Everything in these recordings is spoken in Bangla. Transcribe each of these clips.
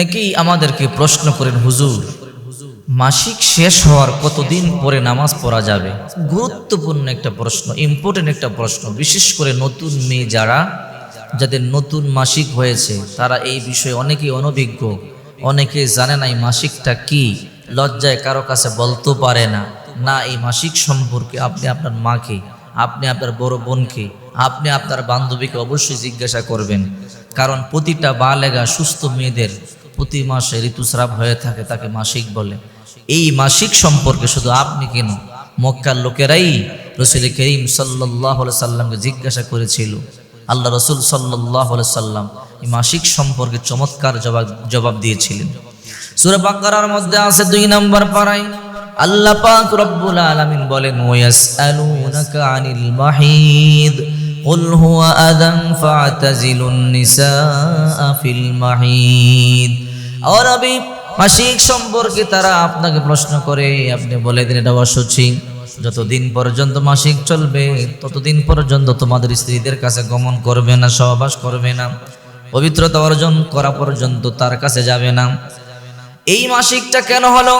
অনেকেই আমাদেরকে প্রশ্ন করেন, হুজুর, মাসিক শেষ হওয়ার কতদিন পরে নামাজ পড়া যাবে? গুরুত্বপূর্ণ একটা প্রশ্ন ইম্পর্টেন্ট একটা প্রশ্ন। বিশেষ করে নতুন মেয়ে যারা, যাদের নতুন মাসিক হয়েছে, তারা এই বিষয়ে অনেকেই অনভিজ্ঞ। অনেকে জানে না এই মাসিকটা কি। লজ্জায় কারও কাছে বলতে পারে না না, এই মাসিক সম্পর্কে আপনি আপনার মাকে, আপনি আপনার বড় বোনকে, আপনি আপনার বান্ধবীকে অবশ্যই জিজ্ঞাসা করবেন। কারণ প্রতিটা বালেগা সুস্থ মেয়েদের প্রতি মাসে ঋতুস্রাব হয়ে থাকে তাকে মাসিক বলে এই মাসিক সম্পর্কে শুধু আপনি কেন মক্কার লোকেরাই রসুল করিম সাল্লাহ সাল্লামকে জিজ্ঞাসা করেছিল আল্লাহ রসুল সাল্লাহ সাল্লাম এই মাসিক সম্পর্কে চমৎকার জবাব জবাব দিয়েছিলেন সুরা বাকারার মধ্যে আছে দুই নম্বর পাড়ায় আল্লাহ পাক রব্বুল আলামিন বলেন ওয়াসআলুনাকা আনিল মাহিদ قل هو أذى فاعتزلوا النساء في المحيد আমি মাসিক সম্পর্কে তারা আপনাকে প্রশ্ন করে, আপনি বলে দিন, এটা অসুচি। যতদিন পর্যন্ত মাসিক চলবে, ততদিন পর্যন্ত তোমাদের স্ত্রীদের কাছে গমন করবে না, সহবাস করবে না, পবিত্রতা অর্জন করা পর্যন্ত তার কাছে যাবে না। এই মাসিকটা কেন হলো?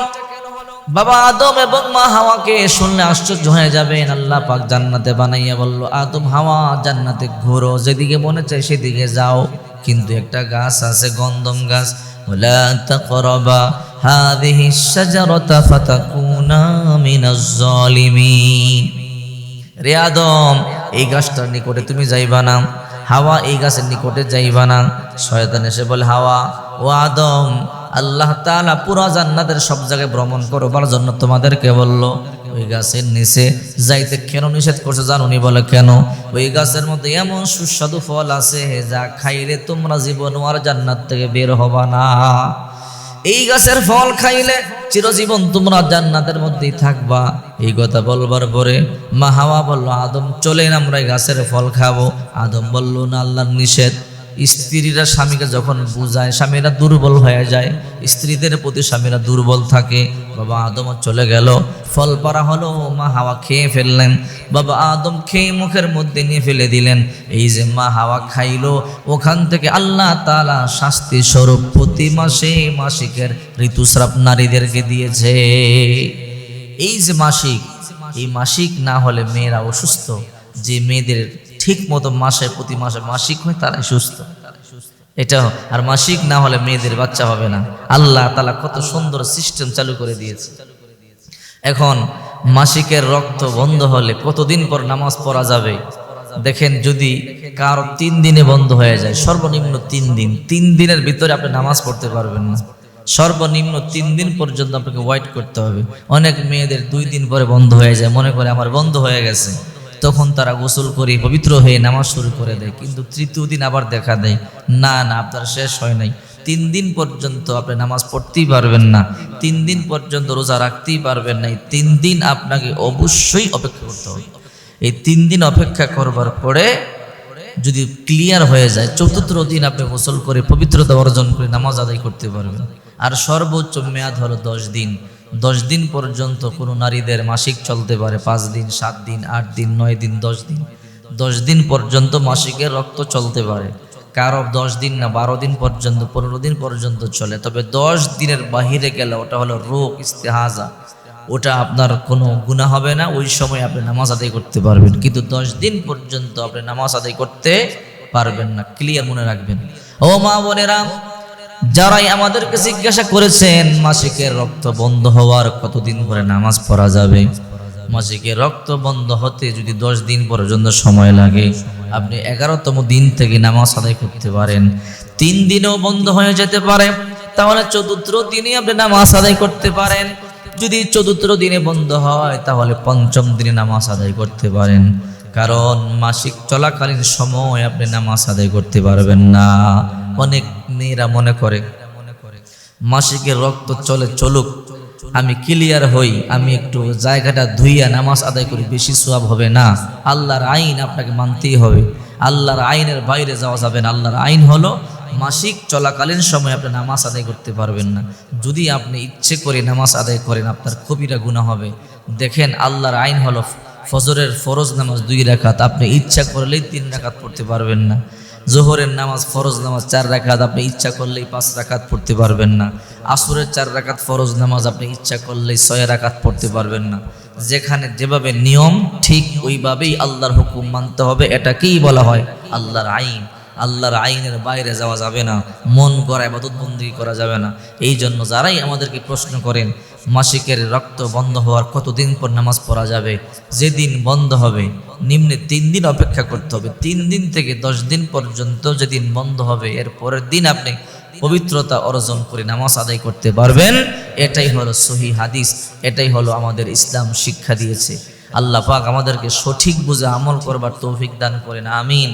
বাবা আদম এবং মা হাওয়াকে শুনলে আশ্চর্য হয়ে যাবেন, আল্লাহ পাক জান্নাতে বানাইয়া বলল, আদম, হাওয়া জান্নাতে ঘোরো, যেদিকে মনে চায় সেদিকে যাও। কিন্তু একটা গাছ আছে গন্ধম গাছ ولا تقربا هذه الشجرة فتكونا من الظالمين রে আদম এই গাছটার নিকটে তুমি যাইবা না হাওয়া এই গাছের নিকটে যাইবা না শয়তান এসে বলে হাওয়া ও আদম আল্লাহ তাআলা পুরা জান্নাতের সব জায়গায় ভ্রমণ করবার জন্য তোমাদেরকে বললো ওই গাছের নিচে যাইতে কেন নিষেধ করছে জানো নি বলে কেন? ওই গাছের মধ্যে এমন সুস্বাদু ফল আছে যা খাইলে তোমরা জীবন আর জান্নাত থেকে বের হবা না। এই গাছের ফল খাইলে চিরজীবন তোমরা জান্নাতের মধ্যেই থাকবা। এই কথা বলবার পরে মা হাওয়া বলল, আদম, চলেন আমরা গাছের ফল খাব। আদম বলল, না, আল্লাহর নিষেধ। স্ত্রীরা স্বামীকে যখন বুঝায়, স্বামীরা দুর্বল হয়ে যায়। স্ত্রীদের প্রতি স্বামীরা দুর্বল থাকে। বাবা আদম চলে গেল। ফল পারা হলো, মা হাওয়া খেয়ে ফেললেন। বাবা আদম খেয়ে মুখের মধ্যে নিয়ে ফেলে দিলেন। এই যে মা হাওয়া খাইলো, ওখান থেকে আল্লাহ তালা শাস্তি স্বরূপ প্রতি মাসে মাসিকের ঋতুস্রাব নারীদেরকে দিয়েছে। এই যে মাসিক, এই মাসিক না হলে মেয়েরা অসুস্থ। যে মেয়েদের ঠিক মতো মাসে, প্রতি মাসে মাসিক হয়, তারাই সুস্থ। এটা আর মাসিক না হলে মেয়েদের বাচ্চা হবে না। আল্লাহ তালা কত সুন্দর সিস্টেম চালু করে দিয়েছে। এখন মাসিকের রক্ত বন্ধ হলে কতদিন পর নামাজ পড়া যাবে? দেখেন যদি কারও তিন দিনে বন্ধ হয়ে যায়, সর্বনিম্ন তিন দিন। তিন দিনের ভিতরে আপনি নামাজ পড়তে পারবেন না। সর্বনিম্ন তিন দিন পর্যন্ত আপনাকে ওয়েট করতে হবে। অনেক মেয়েদের দুই দিন পরে বন্ধ হয়ে যায়। মনে করে আমার বন্ধ হয়ে গেছে। তখন তারা গোসল করে পবিত্র হয়ে নামাজ শুরু করে দেয়, কিন্তু তৃতীয় দিন আবার দেখা দেয়, না না, আপনার শেষ হয় নাই। তিন দিন পর্যন্ত আপনি নামাজ পড়তেই পারবেন না, তিন দিন পর্যন্ত রোজা রাখতেই পারবেন না, এই তিন দিন আপনাকে অবশ্যই অপেক্ষা করতে হবে। এই তিন দিন অপেক্ষা করবার পরে যদি ক্লিয়ার হয়ে যায়, চতুর্থ দিন আপনি গোসল করে পবিত্রতা অর্জন করে নামাজ আদায় করতে পারবেন। আর সর্বোচ্চ মেয়াদ হলো দশ দিন। দশ দিন পর্যন্ত কোনো নারীদের মাসিক চলতে পারে পাঁচ দিন, সাত দিন, আট দিন, নয় দিন, দশ দিন। দশ দিন পর্যন্ত মাসিকের রক্ত চলতে পারে। কারও দশ দিন না, বারো দিন পর্যন্ত, পনেরো দিন পর্যন্ত চলে। তবে দশ দিনের বাহিরে গেলে ওটা হলো রোগ, ইস্তেহাজা। ওটা আপনার কোনো গুণা হবে না। ওই সময় আপনি নামাজ আদায় করতে পারবেন। কিন্তু দশ দিন পর্যন্ত আপনি নামাজ আদায় করতে পারবেন না। ক্লিয়ার মনে রাখবেন। ও মা বোনেরা, যারাই আমাদেরকে জিজ্ঞাসা করেছেন, মাসিকের রক্ত বন্ধ হওয়ার কতদিন পরে নামাজ পড়া যাবে? মাসিকের রক্ত বন্ধ হতে যদি দশ দিন পর্যন্ত সময় লাগে, আপনি এগারোতম দিন থেকে নামাজ আদায় করতে পারেন। তিন দিনেও বন্ধ হয়ে যেতে পারে। তাহলে চতুর্থ দিনে আপনি নামাজ আদায় করতে পারেন। যদি চতুর্থ দিনে বন্ধ হয়, তাহলে পঞ্চম দিনে নামাজ আদায় করতে পারেন। কারণ মাসিক চলাকালীন সময় আপনি নামাজ আদায় করতে পারবেন না। অনেক মেয়েরা মনে করে মাসিকের রক্ত চলে চলুক, আমি ক্লিয়ার হই, আমি একটু জায়গাটা ধুইয়া নামাজ আদায় করি, বেশি সোয়াব হবে না। আল্লাহর আইন আপনাকে মানতেই হবে। আল্লাহর আইনের বাইরে যাওয়া যাবে না। আল্লাহর আইন হলো মাসিক চলাকালীন সময় আপনি নামাজ আদায় করতে পারবেন না। যদি আপনি ইচ্ছে করে নামাজ আদায় করেন, আপনার কবিরা গুণা হবে। দেখেন, আল্লাহর আইন হলো ফজরের ফরজ নামাজ দুই রাকাত। আপনি ইচ্ছা করলেই তিন রাকাত পড়তে পারবেন না। জোহরের নামাজ ফরজ নামাজ চার রাকাত। আপনি ইচ্ছা করলেই পাঁচ রাকাত পড়তে পারবেন না। আসরের চার রাকাত ফরজ নামাজ। আপনি ইচ্ছা করলেই ছয় রাকাত পড়তে পারবেন না। যেখানে যেভাবে নিয়ম, ঠিক ওইভাবেই আল্লাহর হুকুম মানতে হবে। এটাকেই বলা হয় আল্লাহর আইন। আল্লাহর আইনের বাইরে যাওয়া যাবে না, মন করা এবাদতবন্দি করা যাবে না। এই জন্য যারাই আমাদেরকে প্রশ্ন করেন, মাসিকের রক্ত বন্ধ হওয়ার কতদিন পর নামাজ পড়া যাবে, যেদিন বন্ধ হবে, নিম্নে তিন দিন অপেক্ষা করতে হবে। তিন দিন থেকে দশ দিন পর্যন্ত যেদিন বন্ধ হবে, এর পরের দিন আপনি পবিত্রতা অর্জন করে নামাজ আদায় করতে পারবেন। এটাই হলো সহি হাদিস, এটাই হলো আমাদের ইসলাম শিক্ষা দিয়েছে। আল্লাহ পাক আমাদেরকে সঠিক বুঝে আমল করবার তৌফিক দান করেন, আমিন।